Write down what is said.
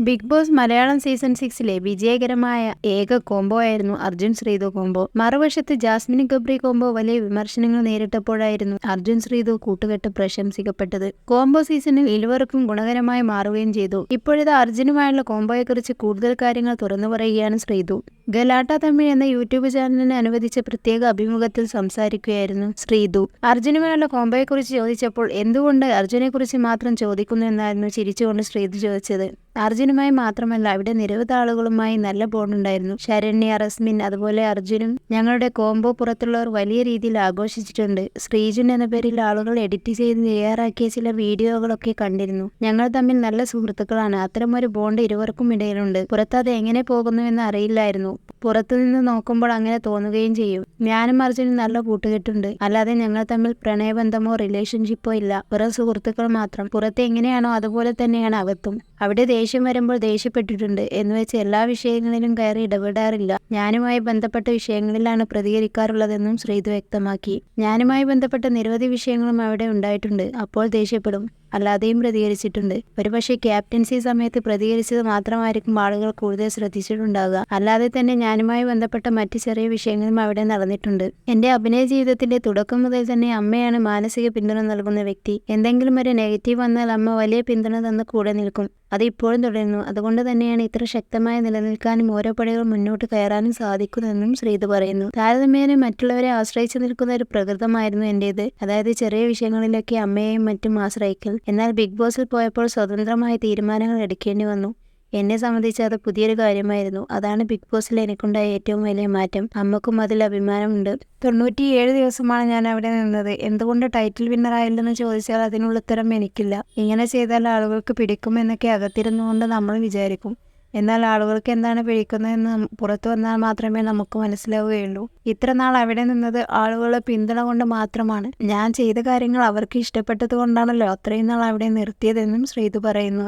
Big boss Malayalam season സിക്സിലെ വിജയകരമായ ഏക കോംബോ ആയിരുന്നു അർജുൻ ശ്രീതു കോംബോ. മറുവശത്ത് ജാസ്മിൻ ഗബ്രി കോംബോ വലിയ വിമർശനങ്ങൾ നേരിട്ടപ്പോഴായിരുന്നു അർജുൻ ശ്രീതു കൂട്ടുകെട്ട് പ്രശംസിക്കപ്പെട്ടത്. കോംബോ സീസണിൽ ഇരുവർക്കും ഗുണകരമായി മാറുകയും ചെയ്തു. ഇപ്പോഴത്തെ അർജുനുമായുള്ള കോംബോയെക്കുറിച്ച് കൂടുതൽ കാര്യങ്ങൾ തുറന്നു പറയുകയാണ് ശ്രീതു. ഗലാട്ട തമിഴ് എന്ന യൂട്യൂബ് ചാനലിന് അനുവദിച്ച പ്രത്യേക അഭിമുഖത്തിൽ സംസാരിക്കുകയായിരുന്നു ശ്രീതു. അർജുനുമായുള്ള കോംബോയെക്കുറിച്ച് ചോദിച്ചപ്പോൾ എന്തുകൊണ്ട് അർജുനെക്കുറിച്ച് മാത്രം ചോദിക്കുന്നു എന്നായിരുന്നു ചിരിച്ചുകൊണ്ട് ശ്രീതു ചോദിച്ചത്. അർജുനുമായി മാത്രമല്ല അവിടെ നിരവധി ആളുകളുമായി നല്ല ബോണ്ടുണ്ടായിരുന്നു ശരണ്യ റസ്മിൻ അതുപോലെ അർജുനും ഞങ്ങളുടെ കോംബോ പുറത്തുള്ളവർ വലിയ രീതിയിൽ ആഘോഷിച്ചിട്ടുണ്ട്. ശ്രീജുൻ എന്ന പേരിൽ ആളുകൾ എഡിറ്റ് ചെയ്ത് തയ്യാറാക്കിയ ചില വീഡിയോകളൊക്കെ കണ്ടിരുന്നു. ഞങ്ങൾ തമ്മിൽ നല്ല സുഹൃത്തുക്കളാണ്. അത്തരമൊരു ബോണ്ട് ഇരുവർക്കും ഇടയിലുണ്ട്. പുറത്ത് അത് എങ്ങനെ പോകുന്നുവെന്ന് അറിയില്ലായിരുന്നു. പുറത്തുനിന്ന് നോക്കുമ്പോൾ അങ്ങനെ തോന്നുകയും ചെയ്യും. ഞാനും അർജുനും നല്ല കൂട്ടുകെട്ടുണ്ട്. അല്ലാതെ ഞങ്ങൾ തമ്മിൽ പ്രണയബന്ധമോ റിലേഷൻഷിപ്പോ ഇല്ല. വെറും സുഹൃത്തുക്കൾ മാത്രം. പുറത്ത് എങ്ങനെയാണോ അതുപോലെ തന്നെയാണ് അകത്തും. അവിടെ ദേഷ്യം വരുമ്പോൾ ദേഷ്യപ്പെട്ടിട്ടുണ്ട് എന്ന് വെച്ച് എല്ലാ വിഷയങ്ങളിലും കയറി ഇടപെടാറില്ല. ഞാനുമായി ബന്ധപ്പെട്ട വിഷയങ്ങളിലാണ് പ്രതികരിക്കാറുള്ളതെന്നും ശ്രീതു വ്യക്തമാക്കി. ഞാനുമായി ബന്ധപ്പെട്ട നിരവധി വിഷയങ്ങളും അവിടെ ഉണ്ടായിട്ടുണ്ട്. അപ്പോൾ ദേഷ്യപ്പെടും. അല്ലാതെയും പ്രതികരിച്ചിട്ടുണ്ട്. ഒരുപക്ഷെ ക്യാപ്റ്റൻസി സമയത്ത് പ്രതികരിച്ചത് മാത്രമായിരിക്കും ആളുകൾ കൂടുതൽ ശ്രദ്ധിച്ചിട്ടുണ്ടാകുക അല്ലാതെ തന്നെ ഞാനുമായി ബന്ധപ്പെട്ട മറ്റ് ചെറിയ വിഷയങ്ങളും അവിടെ നടന്നിട്ടുണ്ട്. എന്റെ അഭിനയ ജീവിതത്തിന്റെ തുടക്കം മുതൽ തന്നെ അമ്മയാണ് മാനസിക പിന്തുണ നൽകുന്ന വ്യക്തി. എന്തെങ്കിലും ഒരു നെഗറ്റീവ് വന്നാൽ അമ്മ വലിയ പിന്തുണ തന്ന് കൂടെ നിൽക്കും. അത് ഇപ്പോഴും തുടരുന്നു. അതുകൊണ്ട് തന്നെയാണ് ഇത്ര ശക്തമായി നിലനിൽക്കാനും ഓരോ പടികൾ മുന്നോട്ട് കയറാനും സാധിക്കുന്നതെന്നും ശ്രീത് പറയുന്നു. താരതമ്യേന മറ്റുള്ളവരെ ആശ്രയിച്ചു നിൽക്കുന്ന ഒരു പ്രകൃതമായിരുന്നു എന്റേത് അതായത് ചെറിയ വിഷയങ്ങളിലൊക്കെ അമ്മയെയും മറ്റും ആശ്രയിക്കൽ. എന്നാൽ ബിഗ് ബോസിൽ പോയപ്പോൾ സ്വതന്ത്രമായ തീരുമാനങ്ങൾ എടുക്കേണ്ടി വന്നു. എന്നെ സംബന്ധിച്ച് അത് പുതിയൊരു കാര്യമായിരുന്നു. അതാണ് ബിഗ് ബോസിൽ എനിക്കുണ്ടായ ഏറ്റവും വലിയ മാറ്റം. അമ്മക്കും അതിൽ അഭിമാനമുണ്ട്. തൊണ്ണൂറ്റിയേഴ് ദിവസമാണ് ഞാൻ അവിടെ നിന്നത്. എന്തുകൊണ്ട് ടൈറ്റിൽ വിന്നർ ആയില്ലെന്ന് ചോദിച്ചാൽ അതിനുള്ള ഉത്തരം എനിക്കില്ല. ഇങ്ങനെ ചെയ്താൽ ആളുകൾക്ക് പിടിക്കുമെന്നൊക്കെ അകത്തിരുന്നുകൊണ്ട് നമ്മൾ വിചാരിക്കും. എന്നാൽ ആളുകൾക്ക് എന്താണ് പിടിക്കുന്നതെന്ന് നം- പുറത്തു വന്നാൽ മാത്രമേ നമുക്ക് മനസ്സിലാവുകയുള്ളൂ. ഇത്ര നാൾ അവിടെ നിന്നത് ആളുകളെ പിന്തുണ കൊണ്ട് മാത്രമാണ്. ഞാൻ ചെയ്ത കാര്യങ്ങൾ അവർക്ക് ഇഷ്ടപ്പെട്ടത് കൊണ്ടാണല്ലോ അത്രയും നാൾ അവിടെ നിർത്തിയതെന്നും ശ്രീതു പറയുന്നു.